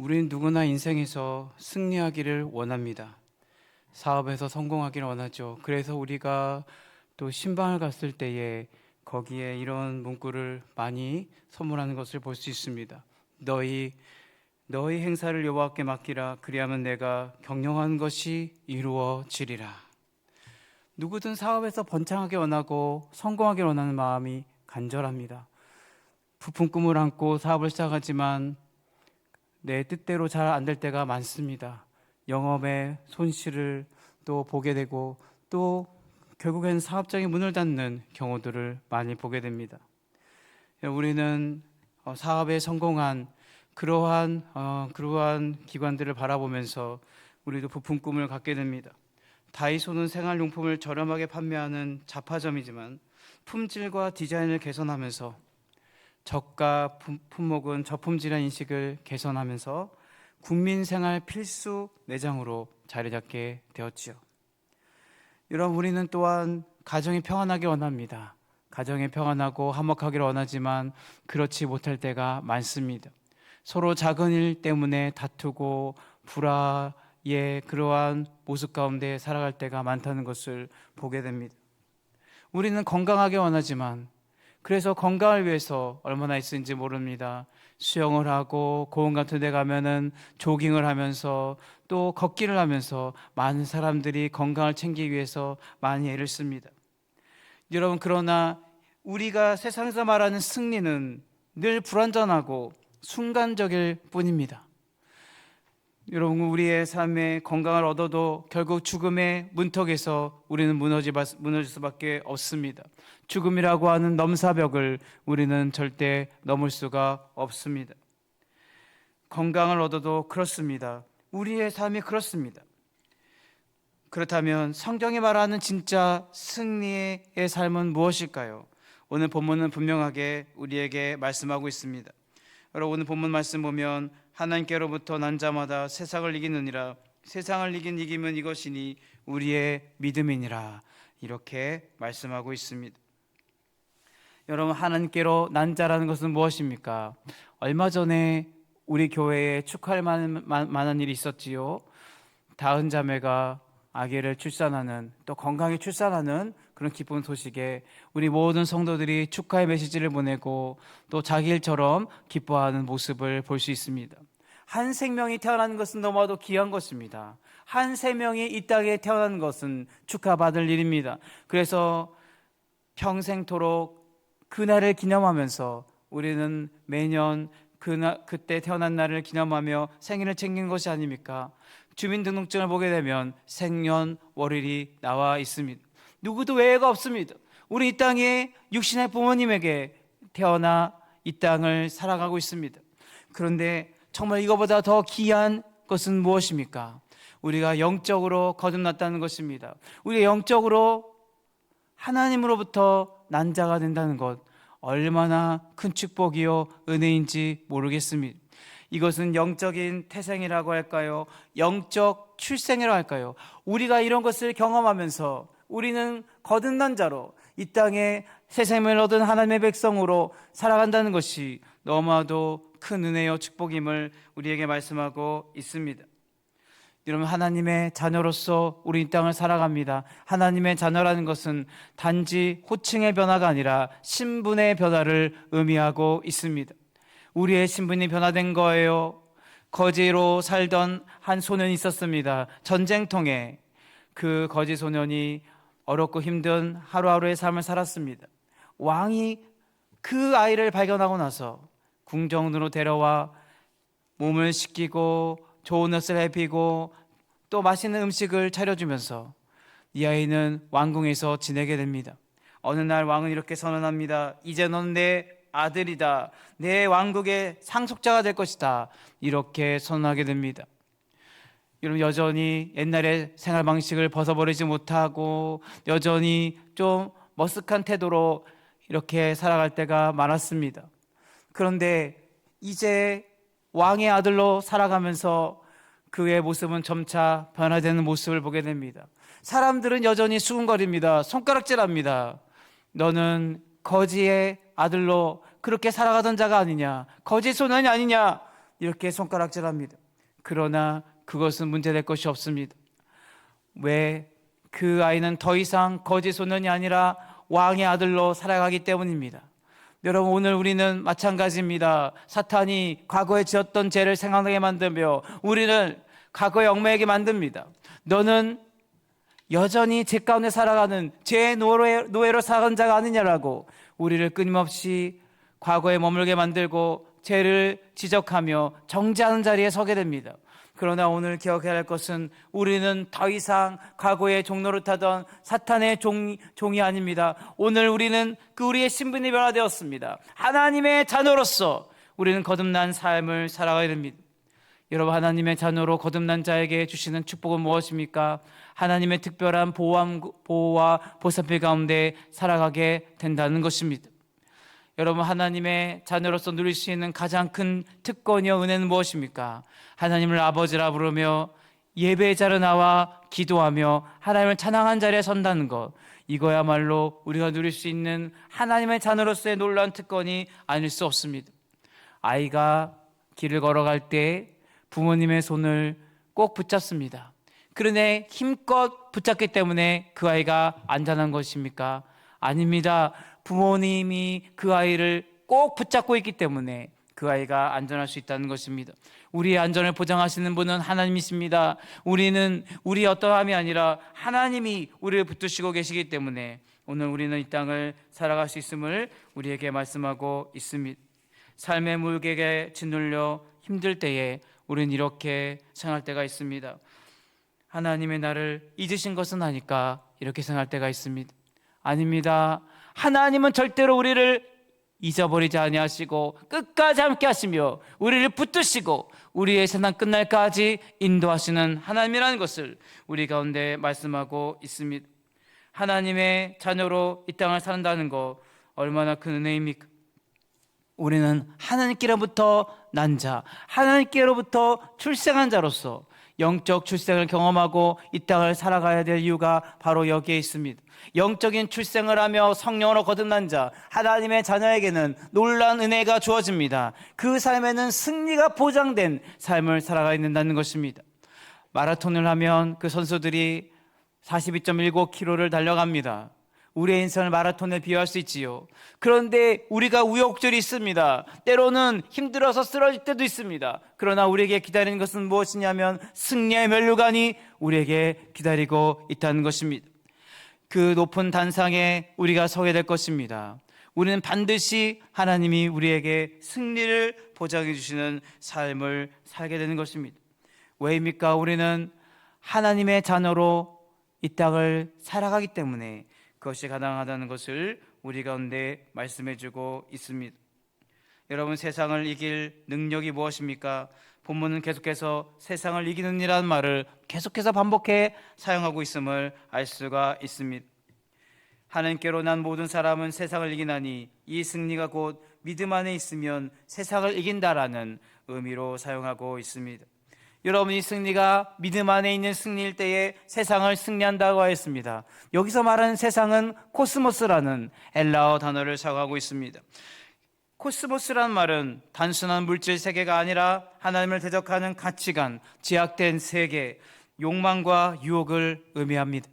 우리는 누구나 인생에서 승리하기를 원합니다. 사업에서 성공하기를 원하죠. 그래서 우리가 또 신방을 갔을 때에 거기에 이런 문구를 많이 선물하는 것을 볼 수 있습니다. 너희 너희 행사를 여호와께 맡기라 그리하면 내가 경영한 것이 이루어지리라. 누구든 사업에서 번창하게 원하고 성공하게 원하는 마음이 간절합니다. 부푼 꿈을 안고 사업을 시작하지만 내 뜻대로 잘 안 될 때가 많습니다. 영업의 손실을 또 보게 되고 또 결국엔 사업장이 문을 닫는 경우들을 많이 보게 됩니다. 우리는 어, 사업에 성공한 그러한 어, 그러한 기관들을 바라보면서 우리도 부푼 꿈을 갖게 됩니다. 다이소는 생활용품을 저렴하게 판매하는 잡화점이지만 품질과 디자인을 개선하면서 저가 품- 품목은 저품질한 인식을 개선하면서 국민 생활 필수 내장으로 자리 잡게 되었지요. 여러분 우리는 또한 가정이 평안하게 원합니다. 가정이 평안하고 화목하기를 원하지만 그렇지 못할 때가 많습니다. 서로 작은 일 때문에 다투고 불화의 그러한 모습 가운데 살아갈 때가 많다는 것을 보게 됩니다. 우리는 건강하게 원하지만 그래서 건강을 위해서 얼마나 있는지 모릅니다. 수영을 하고 공원 같은 데 가면은 조깅을 하면서 또 걷기를 하면서 많은 사람들이 건강을 챙기기 위해서 많이 애를 씁니다. 여러분 그러나 우리가 세상에서 말하는 승리는 늘 불완전하고 순간적일 뿐입니다. 여러분 우리의 삶에 건강을 얻어도 결국 죽음의 문턱에서 우리는 무너지, 무너질 수밖에 없습니다. 죽음이라고 하는 넘사벽을 우리는 절대 넘을 수가 없습니다. 건강을 얻어도 그렇습니다. 우리의 삶이 그렇습니다. 그렇다면 성경이 말하는 진짜 승리의 삶은 무엇일까요? 오늘 본문은 분명하게 우리에게 말씀하고 있습니다. 여러분 오늘 본문 말씀 보면 하나님께로부터 난 자마다 세상을 이기느니라 세상을 이긴 이기면 이것이니 우리의 믿음이니라 이렇게 말씀하고 있습니다. 여러분 하나님께로 난 자라는 것은 무엇입니까? 얼마 전에 우리 교회에 축하할 만한, 만한 일이 있었지요. 다은 자매가 아기를 출산하는 또 건강히 출산하는 그런 기쁜 소식에 우리 모든 성도들이 축하의 메시지를 보내고 또 자기 일처럼 기뻐하는 모습을 볼 수 있습니다. 한 생명이 태어나는 것은 너무나도 귀한 것입니다. 한 생명이 이 땅에 태어나는 것은 축하받을 일입니다. 그래서 평생토록 그날을 기념하면서 우리는 매년 그나, 그때 태어난 날을 기념하며 생일을 챙긴 것이 아닙니까? 주민등록증을 보게 되면 생년 월일이 나와 있습니다. 누구도 외회가 없습니다. 우리 이 땅에 육신의 부모님에게 태어나 이 땅을 살아가고 있습니다. 그런데 정말 이거보다 더 귀한 것은 무엇입니까? 우리가 영적으로 거듭났다는 것입니다. 우리가 영적으로 하나님으로부터 난 자가 된다는 것 얼마나 큰 축복이요 은혜인지 모르겠습니다. 이것은 영적인 태생이라고 할까요? 영적 출생이라고 할까요? 우리가 이런 것을 경험하면서 우리는 거듭난 자로 이 땅에 새 생명을 얻은 하나님의 백성으로 살아간다는 것이 너무나도 큰 은혜요 축복임을 우리에게 말씀하고 있습니다. 여러분 하나님의 자녀로서 우리 이 땅을 살아갑니다. 하나님의 자녀라는 것은 단지 호칭의 변화가 아니라 신분의 변화를 의미하고 있습니다. 우리의 신분이 변화된 거예요. 거지로 살던 한 소년이 있었습니다. 전쟁통에 그 거지 소년이 어렵고 힘든 하루하루의 삶을 살았습니다. 왕이 그 아이를 발견하고 나서 궁정으로 데려와 몸을 씻기고 좋은 옷을 입히고 또 맛있는 음식을 차려주면서 이 아이는 왕궁에서 지내게 됩니다. 어느 날 왕은 이렇게 선언합니다. 이제 넌내 아들이다. 내 왕국의 상속자가 될 것이다. 이렇게 선언하게 됩니다. 여러분 여전히 옛날의 생활 방식을 벗어버리지 못하고 여전히 좀 머쓱한 태도로 이렇게 살아갈 때가 많았습니다. 그런데 이제 왕의 아들로 살아가면서 그의 모습은 점차 변화되는 모습을 보게 됩니다. 사람들은 여전히 수군거립니다. 손가락질합니다. 너는 거지의 아들로 그렇게 살아가던 자가 아니냐? 거지 소년이 아니냐? 이렇게 손가락질합니다. 그러나 그것은 문제될 것이 없습니다. 왜? 그 아이는 더 이상 거짓 소년이 아니라 왕의 아들로 살아가기 때문입니다. 여러분 오늘 우리는 마찬가지입니다. 사탄이 과거에 지었던 죄를 생각나게 만들며 우리를 과거에 얽매이게 만듭니다. 너는 여전히 죄 가운데 살아가는 죄의 노예, 노예로 살아가는 자가 아니냐라고 우리를 끊임없이 과거에 머물게 만들고 죄를 지적하며 정죄하는 자리에 서게 됩니다. 그러나 오늘 기억해야 할 것은 우리는 더 이상 과거의 종로를 타던 사탄의 종, 종이 아닙니다. 오늘 우리는 그 우리의 신분이 변화되었습니다. 하나님의 자녀로서 우리는 거듭난 삶을 살아가야 됩니다. 여러분 하나님의 자녀로 거듭난 자에게 주시는 축복은 무엇입니까? 하나님의 특별한 보호함, 보호와 보살필 가운데 살아가게 된다는 것입니다. 여러분 하나님의 자녀로서 누릴 수 있는 가장 큰 특권이요 은혜는 무엇입니까? 하나님을 아버지라 부르며 예배의 자로 나와 기도하며 하나님을 찬양한 자리에 선다는 것 이거야말로 우리가 누릴 수 있는 하나님의 자녀로서의 놀라운 특권이 아닐 수 없습니다. 아이가 길을 걸어갈 때 부모님의 손을 꼭 붙잡습니다. 그러네 힘껏 붙잡기 때문에 그 아이가 안전한 것입니까? 아닙니다. 부모님이 그 아이를 꼭 붙잡고 있기 때문에 그 아이가 안전할 수 있다는 것입니다. 우리의 안전을 보장하시는 분은 하나님이십니다. 우리는 우리 어떠함이 아니라 하나님이 우리를 붙드시고 계시기 때문에 오늘 우리는 이 땅을 살아갈 수 있음을 우리에게 말씀하고 있습니다. 삶의 물개에 짓눌려 힘들 때에 우리는 이렇게 생각할 때가 있습니다. 하나님의 나를 잊으신 것은 아닐까 이렇게 생각할 때가 있습니다. 아닙니다. 하나님은 절대로 우리를 잊어버리지 아니하시고 끝까지 함께 하시며 우리를 붙드시고 우리의 세상 끝날까지 인도하시는 하나님이라는 것을 우리 가운데 말씀하고 있습니다. 하나님의 자녀로 이 땅을 산다는 거 얼마나 큰 은혜입니까? 우리는 하나님께로부터 난 자, 하나님께로부터 출생한 자로서 영적 출생을 경험하고 이 땅을 살아가야 될 이유가 바로 여기에 있습니다. 영적인 출생을 하며 성령으로 거듭난 자, 하나님의 자녀에게는 놀라운 은혜가 주어집니다. 그 삶에는 승리가 보장된 삶을 살아가야 된다는 것입니다. 마라톤을 하면 그 선수들이 42.19km를 달려갑니다. 우리의 인생을 마라톤에 비유할 수 있지요. 그런데 우리가 우욕절이 있습니다. 때로는 힘들어서 쓰러질 때도 있습니다. 그러나 우리에게 기다리는 것은 무엇이냐면 승리의 멸류관이 우리에게 기다리고 있다는 것입니다. 그 높은 단상에 우리가 서게 될 것입니다. 우리는 반드시 하나님이 우리에게 승리를 보장해 주시는 삶을 살게 되는 것입니다. 왜입니까? 우리는 하나님의 자녀로 이 땅을 살아가기 때문에 그것이 가능하다는 것을 우리 가운데 말씀해 주고 있습니다. 여러분 세상을 이길 능력이 무엇입니까? 본문은 계속해서 세상을 이기는 이라는 말을 계속해서 반복해 사용하고 있음을 알 수가 있습니다. 하나님께로 난 모든 사람은 세상을 이기나니 이 승리가 곧 믿음 안에 있으면 세상을 이긴다라는 의미로 사용하고 있습니다. 여러분 이 승리가 믿음 안에 있는 승리일 때에 세상을 승리한다고 하였습니다. 여기서 말하는 세상은 코스모스라는 엘라어 단어를 사용하고 있습니다. 코스모스란 말은 단순한 물질 세계가 아니라 하나님을 대적하는 가치관, 제약된 세계, 욕망과 유혹을 의미합니다.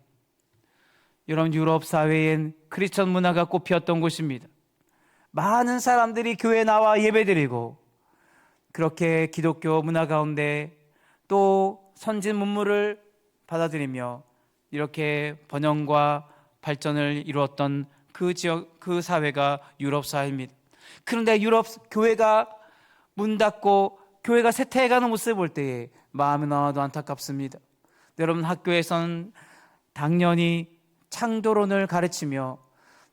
여러분 유럽 사회엔 크리스천 문화가 꽃피었던 곳입니다. 많은 사람들이 교회 나와 예배드리고 그렇게 기독교 문화 가운데 또 선진 문물을 받아들이며 이렇게 번영과 발전을 이루었던 그 지역 그 사회가 유럽 사회입니다. 그런데 유럽 교회가 문 닫고 교회가 쇠퇴해가는 모습을 볼 때에 마음이 너무도 안타깝습니다. 여러분 학교에선 당연히 창조론을 가르치며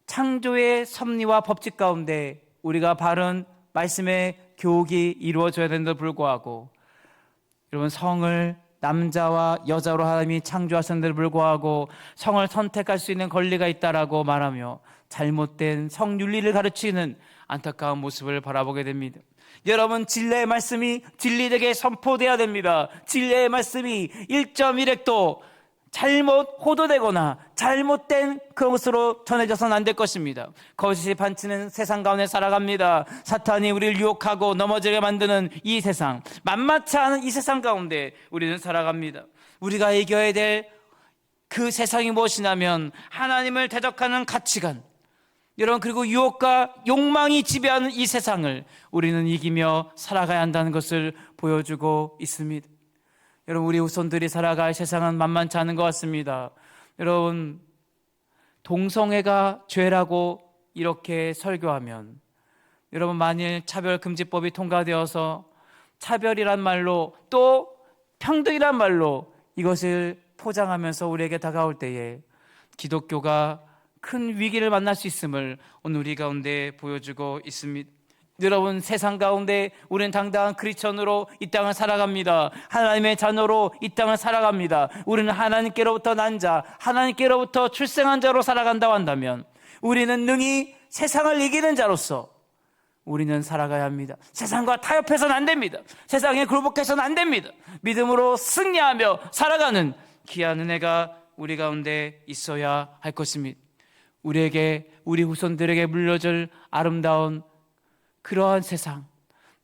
창조의 섭리와 법칙 가운데 우리가 바른 말씀의 교육이 이루어져야 되는데도 불구하고 여러분 성을 남자와 여자로 하나님이 창조하셨는데도 불구하고 성을 선택할 수 있는 권리가 있다라고 말하며 잘못된 성윤리를 가르치는 안타까운 모습을 바라보게 됩니다. 여러분 진리의 말씀이 진리되게 선포돼야 됩니다. 진리의 말씀이 1.1핵도 잘못 호도되거나 잘못된 그런 것으로 전해져서는 안 될 것입니다. 거짓이 반치는 세상 가운데 살아갑니다. 사탄이 우리를 유혹하고 넘어지게 만드는 이 세상, 만만치 않은 이 세상 가운데 우리는 살아갑니다. 우리가 이겨야 될 그 세상이 무엇이냐면 하나님을 대적하는 가치관, 여러분 그리고 유혹과 욕망이 지배하는 이 세상을 우리는 이기며 살아가야 한다는 것을 보여주고 있습니다. 여러분 우리 후손들이 살아갈 세상은 만만치 않은 것 같습니다. 여러분 동성애가 죄라고 이렇게 설교하면 여러분 만일 차별금지법이 통과되어서 차별이란 말로 또 평등이란 말로 이것을 포장하면서 우리에게 다가올 때에 기독교가 큰 위기를 만날 수 있음을 오늘 우리 가운데 보여주고 있습니다. 여러분 세상 가운데 우리는 당당한 크리스천으로 이 땅을 살아갑니다. 하나님의 자녀로 이 땅을 살아갑니다. 우리는 하나님께로부터 난 자, 하나님께로부터 출생한 자로 살아간다고 한다면 우리는 능히 세상을 이기는 자로서 우리는 살아가야 합니다. 세상과 타협해서는 안 됩니다. 세상에 굴복해서는 안 됩니다. 믿음으로 승리하며 살아가는 귀한 은혜가 우리 가운데 있어야 할 것입니다. 우리에게 우리 후손들에게 물려줄 아름다운 그러한 세상.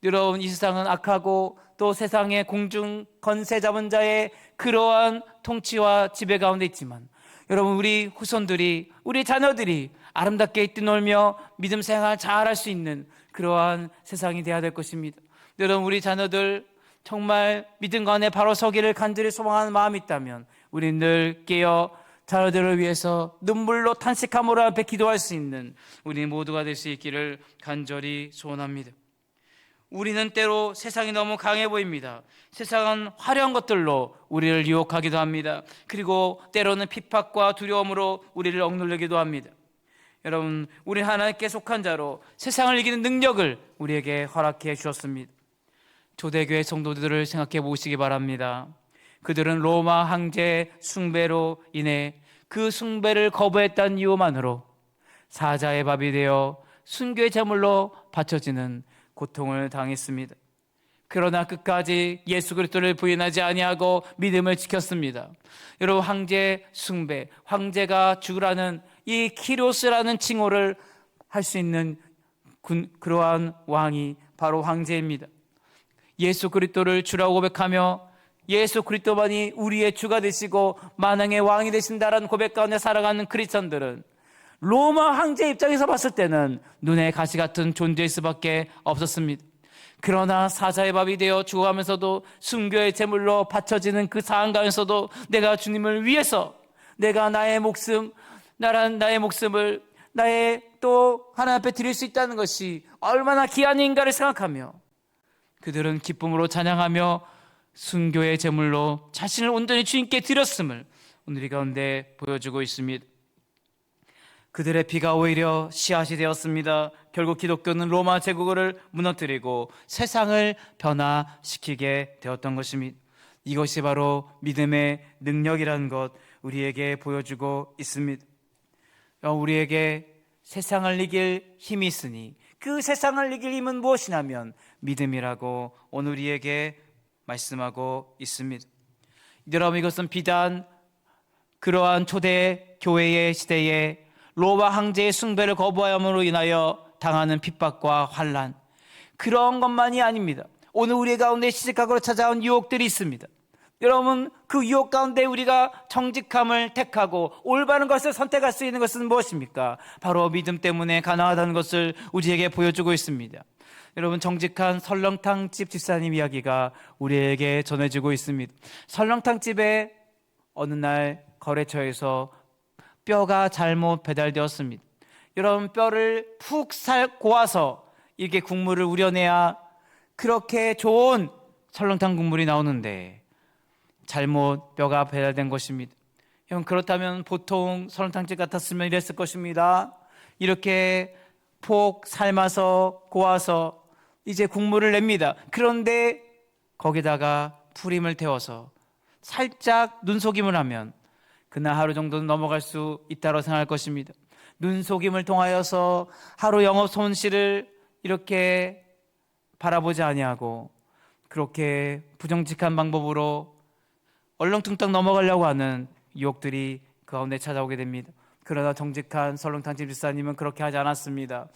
여러분 이 세상은 악하고 또 세상의 공중 건세 잡은 자의 그러한 통치와 지배 가운데 있지만 여러분 우리 후손들이 우리 자녀들이 아름답게 뛰놀며 믿음 생활 잘할 수 있는 그러한 세상이 되어야 될 것입니다. 여러분 우리 자녀들 정말 믿음 가운데 바로 서기를 간절히 소망하는 마음이 있다면 우리 늘 깨어 자녀들을 위해서 눈물로 탄식함으로 앞에 기도할 수 있는 우리 모두가 될 수 있기를 간절히 소원합니다. 우리는 때로 세상이 너무 강해 보입니다. 세상은 화려한 것들로 우리를 유혹하기도 합니다. 그리고 때로는 핍박과 두려움으로 우리를 억누르기도 합니다. 여러분, 우리 하나님께 속한 자로 세상을 이기는 능력을 우리에게 허락해 주셨습니다. 조대교회 성도들을 생각해 보시기 바랍니다. 그들은 로마 황제 숭배로 인해 그 숭배를 거부했다는 이유만으로 사자의 밥이 되어 순교의 제물로 바쳐지는 고통을 당했습니다. 그러나 끝까지 예수 그리스도를 부인하지 아니하고 믿음을 지켰습니다. 여러분 황제 숭배, 황제가 죽으라는 이 키로스라는 칭호를 할 수 있는 군, 그러한 왕이 바로 황제입니다. 예수 그리스도를 주라고 고백하며 예수 그리스도만이 우리의 주가 되시고 만왕의 왕이 되신다라는 고백 가운데 살아가는 크리스천들은 로마 황제 입장에서 봤을 때는 눈에 가시 같은 존재일 수밖에 없었습니다. 그러나 사자의 밥이 되어 죽어가면서도 순교의 제물로 바쳐지는 그 상황 가운데서도 내가 주님을 위해서 내가 나의 목숨, 나란 나의 목숨을 나의 또 하나님 앞에 드릴 수 있다는 것이 얼마나 귀한 인가를 생각하며 그들은 기쁨으로 찬양하며 순교의 제물로 자신을 온전히 주님께 드렸음을 오늘 이 가운데 보여주고 있습니다. 그들의 피가 오히려 씨앗이 되었습니다. 결국 기독교는 로마 제국을 무너뜨리고 세상을 변화시키게 되었던 것입니다. 이것이 바로 믿음의 능력이라는 것 우리에게 보여주고 있습니다. 우리에게 세상을 이길 힘이 있으니 그 세상을 이길 힘은 무엇이냐면 믿음이라고 오늘 우리에게 말씀하고 있습니다. 여러분 이것은 비단 그러한 초대 교회의 시대에 로마 황제의 숭배를 거부함으로 인하여 당하는 핍박과 환란 그런 것만이 아닙니다. 오늘 우리 가운데 시집각으로 찾아온 유혹들이 있습니다. 여러분 그 유혹 가운데 우리가 정직함을 택하고 올바른 것을 선택할 수 있는 것은 무엇입니까? 바로 믿음 때문에 가능하다는 것을 우리에게 보여주고 있습니다. 여러분 정직한 설렁탕 집 집사님 이야기가 우리에게 전해지고 있습니다. 설렁탕 집에 어느 날 거래처에서 뼈가 잘못 배달되었습니다. 여러분 뼈를 푹 살 고아서 이렇게 국물을 우려내야 그렇게 좋은 설렁탕 국물이 나오는데 잘못 뼈가 배달된 것입니다. 형 그렇다면 보통 설렁탕집 같았으면 이랬을 것입니다. 이렇게 폭 삶아서 고아서 이제 국물을 냅니다. 그런데 거기다가 풀임을 태워서 살짝 눈속임을 하면 그날 하루 정도는 넘어갈 수 있다고 생각할 것입니다. 눈속임을 통하여서 하루 영업 손실을 이렇게 바라보지 아니하고 그렇게 부정직한 방법으로 얼렁뚱땅 넘어가려고 하는 유혹들이 그 가운데 찾아오게 됩니다. 그러나 정직한 설렁탕 집사님은 그렇게 하지 않았습니다.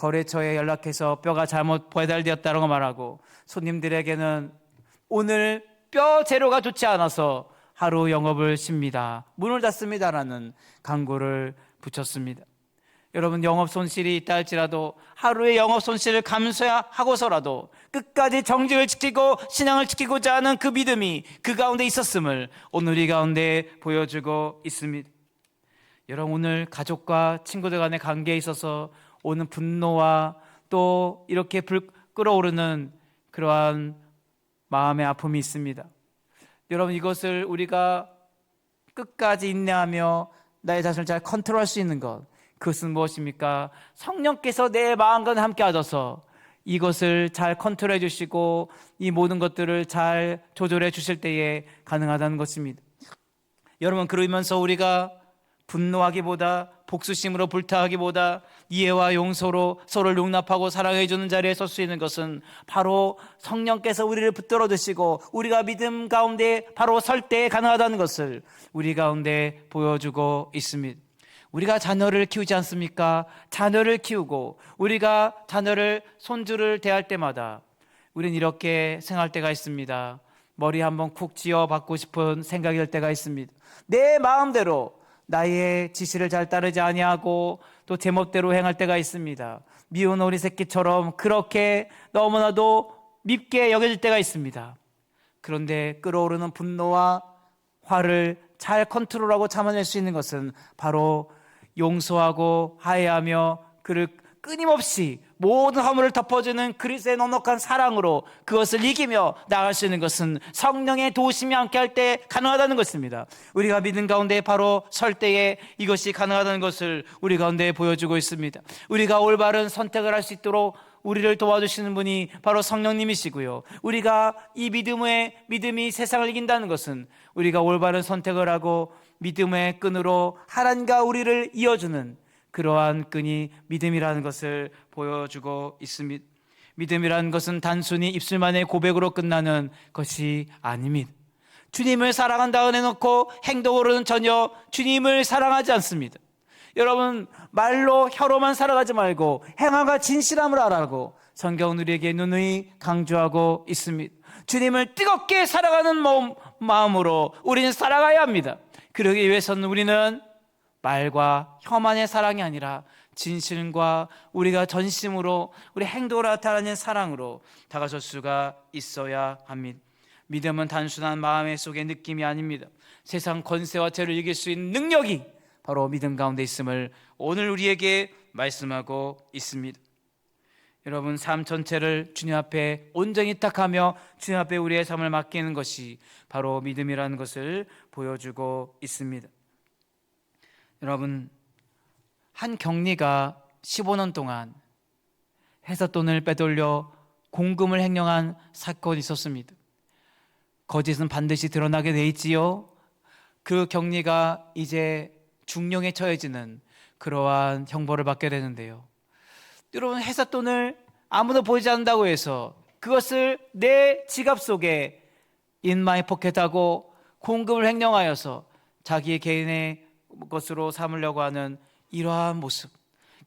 거래처에 연락해서 뼈가 잘못 배달되었다고 말하고 손님들에게는 오늘 뼈 재료가 좋지 않아서 하루 영업을 쉽니다. 문을 닫습니다라는 광고를 붙였습니다. 여러분 영업 손실이 있다 할지라도 하루의 영업 손실을 감수하고서라도 끝까지 정직을 지키고 신앙을 지키고자 하는 그 믿음이 그 가운데 있었음을 오늘 이 가운데 보여주고 있습니다. 여러분 오늘 가족과 친구들 간의 관계에 있어서 오는 분노와 또 이렇게 불 끓어오르는 그러한 마음의 아픔이 있습니다. 여러분 이것을 우리가 끝까지 인내하며 나의 자신을 잘 컨트롤할 수 있는 것 그것은 무엇입니까? 성령께서 내 마음과 함께 하셔서 이것을 잘 컨트롤해 주시고 이 모든 것들을 잘 조절해 주실 때에 가능하다는 것입니다. 여러분 그러면서 우리가 분노하기보다 복수심으로 불타하기보다 이해와 용서로 서로를 용납하고 사랑해 주는 자리에 설 수 있는 것은 바로 성령께서 우리를 붙들어 드시고 우리가 믿음 가운데 바로 설 때에 가능하다는 것을 우리 가운데 보여주고 있습니다. 우리가 자녀를 키우지 않습니까? 자녀를 키우고 우리가 자녀를 손주를 대할 때마다 우리는 이렇게 생각할 때가 있습니다. 머리 한번 쿡 쥐어 받고 싶은 생각이 들 때가 있습니다. 내 마음대로 나의 지시를 잘 따르지 아니하고 또 제멋대로 행할 때가 있습니다. 미운 어리 새끼처럼 그렇게 너무나도 밉게 여겨질 때가 있습니다. 그런데 끓어오르는 분노와 화를 잘 컨트롤하고 참아낼 수 있는 것은 바로 용서하고 하해하며 그를 끊임없이 모든 허물을 덮어주는 그리스의 넉넉한 사랑으로 그것을 이기며 나갈 수 있는 것은 성령의 도우심이 함께 할 때 가능하다는 것입니다. 우리가 믿는 가운데 바로 설 때에 이것이 가능하다는 것을 우리 가운데 보여주고 있습니다. 우리가 올바른 선택을 할 수 있도록 우리를 도와주시는 분이 바로 성령님이시고요. 우리가 이 믿음의 믿음이 세상을 이긴다는 것은 우리가 올바른 선택을 하고 믿음의 끈으로 하나님과 우리를 이어주는 그러한 끈이 믿음이라는 것을 보여주고 있습니다. 믿음이라는 것은 단순히 입술만의 고백으로 끝나는 것이 아닙니다. 주님을 사랑한다고 해놓고 행동으로는 전혀 주님을 사랑하지 않습니다. 여러분 말로 혀로만 살아가지 말고 행함과 진실함을 알아고 성경 우리에게 누누이 강조하고 있습니다. 주님을 뜨겁게 살아가는 마음으로 우리는 살아가야 합니다. 그러기 위해서는 우리는 말과 혀만의 사랑이 아니라 진실과 우리가 전심으로 우리 행동을 나타내는 사랑으로 다가설 수가 있어야 합니다. 믿음은 단순한 마음의 속의 느낌이 아닙니다. 세상 권세와 죄를 이길 수 있는 능력이 바로 믿음 가운데 있음을 오늘 우리에게 말씀하고 있습니다. 여러분 삶 전체를 주님 앞에 온전히 탁하며 주님 앞에 우리의 삶을 맡기는 것이 바로 믿음이라는 것을 보여주고 있습니다. 여러분 한 격리가 15년 동안 회사 돈을 빼돌려 공금을 횡령한 사건이 있었습니다. 거짓은 반드시 드러나게 돼 있지요. 그 격리가 이제 중령에 처해지는 그러한 형벌을 받게 되는데요. 여러분 회사 돈을 아무도 보이지 않는다고 해서 그것을 내 지갑 속에 인마이 포켓하고 공금을 횡령하여서 자기 개인의 것으로 삼으려고 하는 이러한 모습.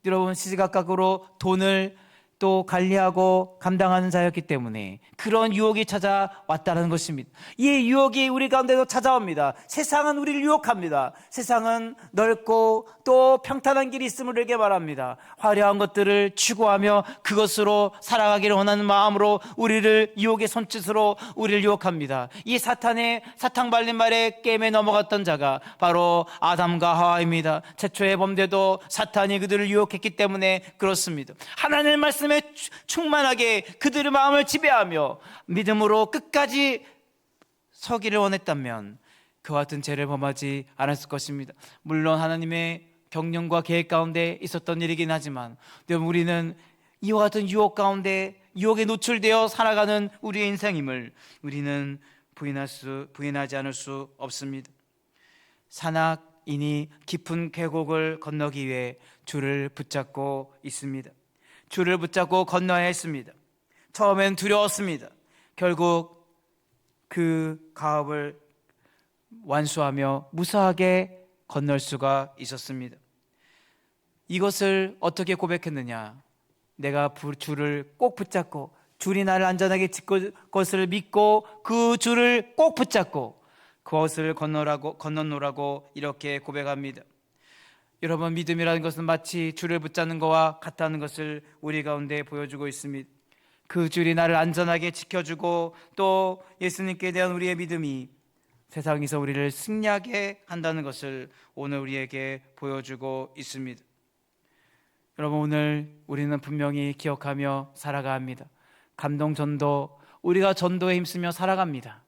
여러분 시시각각으로 돈을 또 관리하고 감당하는 자였기 때문에 그런 유혹이 찾아왔다는 것입니다. 이 유혹이 우리 가운데도 찾아옵니다. 세상은 우리를 유혹합니다. 세상은 넓고 또 평탄한 길이 있음을 우리에게 말합니다. 화려한 것들을 추구하며 그것으로 살아가기를 원하는 마음으로 우리를 유혹의 손짓으로 우리를 유혹합니다. 이 사탄의 사탕 발린 말에 게임에 넘어갔던 자가 바로 아담과 하와입니다. 최초의 범죄도 사탄이 그들을 유혹했기 때문에 그렇습니다. 하나님의 말씀에 말씀에 충만하게 그들의 마음을 지배하며 믿음으로 끝까지 서기를 원했다면 그와 같은 죄를 범하지 않았을 것입니다. 물론 하나님의 경륜과 계획 가운데 있었던 일이긴 하지만 우리는 이와 같은 유혹 가운데 유혹에 노출되어 살아가는 우리의 인생임을 우리는 부인할 수 부인하지 않을 수 없습니다. 산악인이 깊은 계곡을 건너기 위해 줄을 붙잡고 있습니다. 줄을 붙잡고 건너야 했습니다. 처음엔 두려웠습니다. 결국 그 가업을 완수하며 무사하게 건널 수가 있었습니다. 이것을 어떻게 고백했느냐? 내가 부- 줄을 꼭 붙잡고 줄이 나를 안전하게 지킬 것을 믿고 그 줄을 꼭 붙잡고 그것을 건너라고 건너노라고 이렇게 고백합니다. 여러분 믿음이라는 것은 마치 줄을 붙잡는 것과 같다는 것을 우리 가운데 보여주고 있습니다. 그 줄이 나를 안전하게 지켜주고 또 예수님께 대한 우리의 믿음이 세상에서 우리를 승리하게 한다는 것을 오늘 우리에게 보여주고 있습니다. 여러분 오늘 우리는 분명히 기억하며 살아가 합니다. 감동 전도 우리가 전도에 힘쓰며 살아갑니다.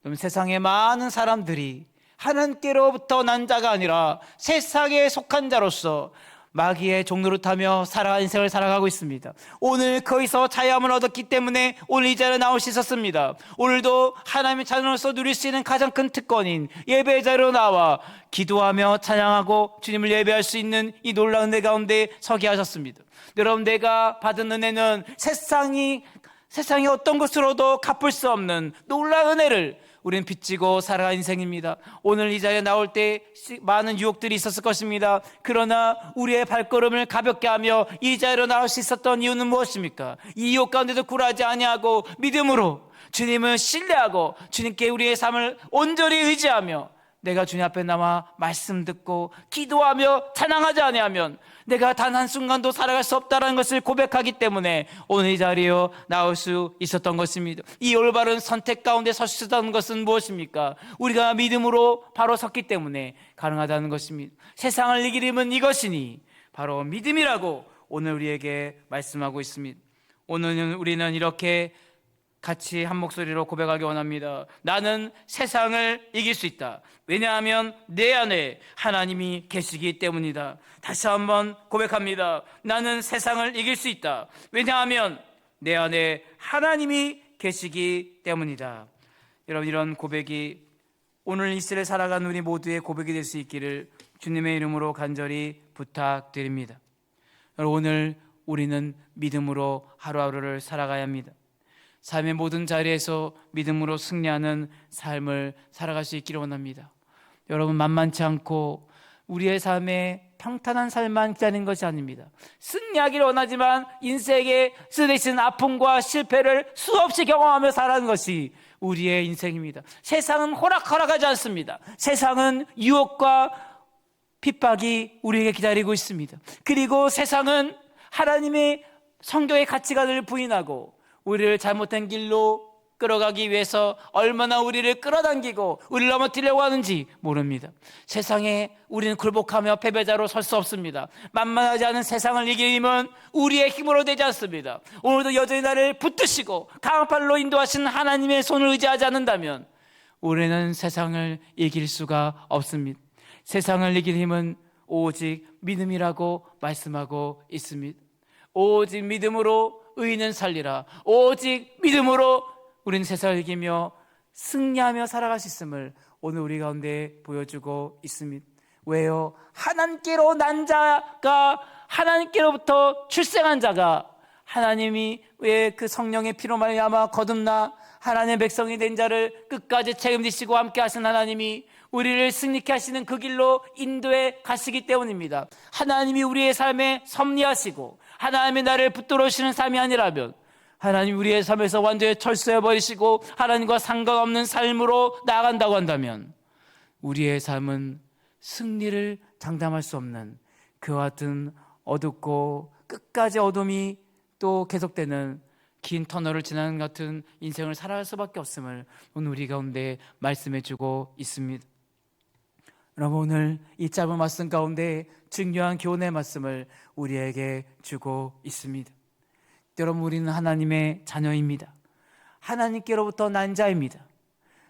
그럼 세상의 많은 사람들이 하나님께로부터 난 자가 아니라 세상에 속한 자로서 마귀의 종로를 타며 살아간 인생을 살아가고 있습니다. 오늘 거기서 자유함을 얻었기 때문에 오늘 이 자리에 나올 수 있었습니다. 오늘도 하나님의 자녀로서 누릴 수 있는 가장 큰 특권인 예배 자리로 나와 기도하며 찬양하고 주님을 예배할 수 있는 이 놀라운 내 가운데 서게 하셨습니다. 여러분 내가 받은 은혜는 세상이 세상의 어떤 것으로도 갚을 수 없는 놀라운 은혜를 우리는 빚지고 살아간 인생입니다. 오늘 이 자리에 나올 때 시- 많은 유혹들이 있었을 것입니다. 그러나 우리의 발걸음을 가볍게 하며 이 자리로 나올 수 있었던 이유는 무엇입니까? 이 유혹 가운데도 굴하지 아니하고 믿음으로 주님을 신뢰하고 주님께 우리의 삶을 온전히 의지하며 내가 주님 앞에 남아 말씀 듣고 기도하며 찬양하지 아니하면 내가 단 한순간도 살아갈 수 없다는 것을 고백하기 때문에 오늘 이 자리에 나올 수 있었던 것입니다. 이 올바른 선택 가운데 설 수 있었던 것은 무엇입니까? 우리가 믿음으로 바로 섰기 때문에 가능하다는 것입니다. 세상을 이길 힘은 이것이니 바로 믿음이라고 오늘 우리에게 말씀하고 있습니다. 오늘은 우리는 이렇게 같이 한 목소리로 고백하기 원합니다. 나는 세상을 이길 수 있다. 왜냐하면 내 안에 하나님이 계시기 때문이다. 다시 한번 고백합니다. 나는 세상을 이길 수 있다. 왜냐하면 내 안에 하나님이 계시기 때문이다. 여러분 이런 고백이 오늘 이스라엘 살아간 우리 모두의 고백이 될 수 있기를 주님의 이름으로 간절히 부탁드립니다. 오늘 우리는 믿음으로 하루하루를 살아가야 합니다. 삶의 모든 자리에서 믿음으로 승리하는 삶을 살아갈 수 있기를 원합니다. 여러분 만만치 않고 우리의 삶에 평탄한 삶만 기다리는 것이 아닙니다. 승리하기를 원하지만 인생의 쓰대신 아픔과 실패를 수없이 경험하며 살아가는 것이 우리의 인생입니다. 세상은 호락호락하지 않습니다. 세상은 유혹과 핍박이 우리에게 기다리고 있습니다. 그리고 세상은 하나님의 성경의 가치관을 부인하고 우리를 잘못된 길로 끌어가기 위해서 얼마나 우리를 끌어당기고 우리를 넘어뜨리려고 하는지 모릅니다. 세상에 우리는 굴복하며 패배자로 설 수 없습니다. 만만하지 않은 세상을 힘은 우리의 힘으로 되지 않습니다. 오늘도 여전히 나를 붙드시고 강한 팔로 인도하시는 하나님의 손을 의지하지 않는다면 우리는 세상을 이길 수가 없습니다. 세상을 이길 힘은 오직 믿음이라고 말씀하고 있습니다. 오직 믿음으로 의인은 살리라. 오직 믿음으로 우리는 세상을 이기며 승리하며 살아갈 수 있음을 오늘 우리 가운데 보여주고 있습니다. 왜요? 하나님께로 난 자가 하나님께로부터 출생한 자가 하나님이 왜 그 성령의 피로 말미암아 거듭나 하나님의 백성이 된 자를 끝까지 책임지시고 함께 하신 하나님이 우리를 승리케 하시는 그 길로 인도해 가시기 때문입니다. 하나님이 우리의 삶에 섭리하시고 하나님의 나를 붙들어주시는 삶이 아니라면 하나님 우리의 삶에서 완전히 철수해 버리시고 하나님과 상관없는 삶으로 나아간다고 한다면 우리의 삶은 승리를 장담할 수 없는 그와 같은 어둡고 끝까지 어둠이 또 계속되는 긴 터널을 지나는 같은 인생을 살아갈 수밖에 없음을 오늘 우리 가운데 말씀해 주고 있습니다. 여러분 오늘 이 짧은 말씀 가운데 중요한 교훈의 말씀을 우리에게 주고 있습니다. 여러분 우리는 하나님의 자녀입니다. 하나님께로부터 난 자입니다.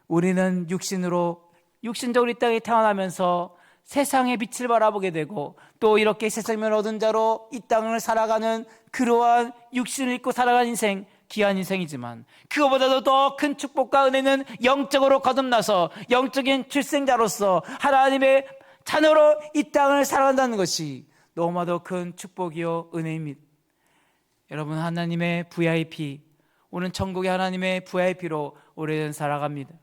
우리는 육신으로 육신적으로 이 땅에 태어나면서 세상의 빛을 바라보게 되고 또 이렇게 세상을 얻은 자로 이 땅을 살아가는 그러한 육신을 입고 살아가는 인생 귀한 인생이지만 그거보다도 더 큰 축복과 은혜는 영적으로 거듭나서 영적인 출생자로서 하나님의 자녀로 이 땅을 살아간다는 것이 너무나도 큰 축복이요 은혜입니다. 여러분 하나님의 VIP 오늘 천국의 하나님의 VIP로 오래된 살아갑니다.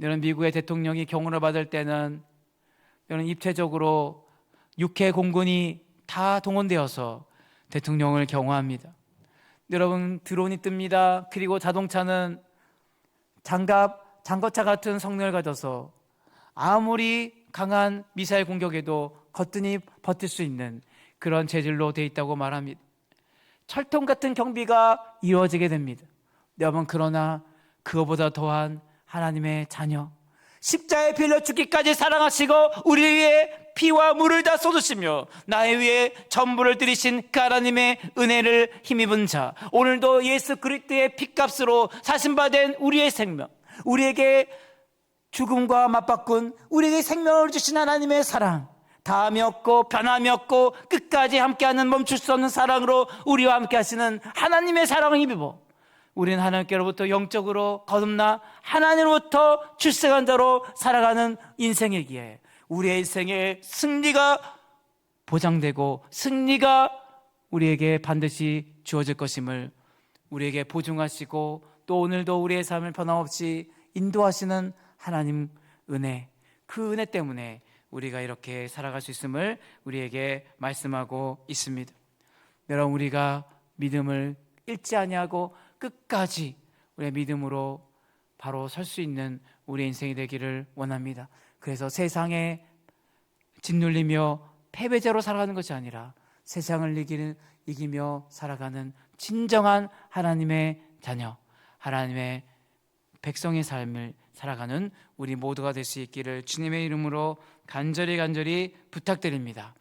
여러분 미국의 대통령이 경호를 받을 때는 여러분 입체적으로 육해 공군이 다 동원되어서 대통령을 경호합니다. 여러분 드론이 뜹니다. 그리고 자동차는 장갑, 장거차 같은 성능을 가져서 아무리 강한 미사일 공격에도 거뜬히 버틸 수 있는 그런 재질로 되어 있다고 말합니다. 철통 같은 경비가 이루어지게 됩니다. 여러분 그러나 그거보다 더한 하나님의 자녀 십자에 빌려 죽기까지 사랑하시고 우리 위해 피와 물을 다 쏟으시며 나의 위해 전부를 들이신 그 하나님의 은혜를 힘입은 자 오늘도 예수 그리스도의 피값으로 사신받은 우리의 생명 우리에게 죽음과 맞바꾼 우리에게 생명을 주신 하나님의 사랑 다함이 없고 변함이 없고 끝까지 함께하는 멈출 수 없는 사랑으로 우리와 함께 하시는 하나님의 사랑을 힘입어 우리는 하나님께로부터 영적으로 거듭나 하나님으로부터 출생한 자로 살아가는 인생이기에 우리의 인생의 승리가 보장되고 승리가 우리에게 반드시 주어질 것임을 우리에게 보증하시고 또 오늘도 우리의 삶을 변함없이 인도하시는 하나님 은혜 그 은혜 때문에 우리가 이렇게 살아갈 수 있음을 우리에게 말씀하고 있습니다. 여러분 우리가 믿음을 잃지 아니하고 끝까지 우리의 믿음으로 바로 설 수 있는 우리의 인생이 되기를 원합니다. 그래서 세상에 짓눌리며 패배자로 살아가는 것이 아니라 세상을 이기는, 이기며 살아가는 진정한 하나님의 자녀, 하나님의 백성의 삶을 살아가는 우리 모두가 될 수 있기를 주님의 이름으로 간절히 간절히 부탁드립니다.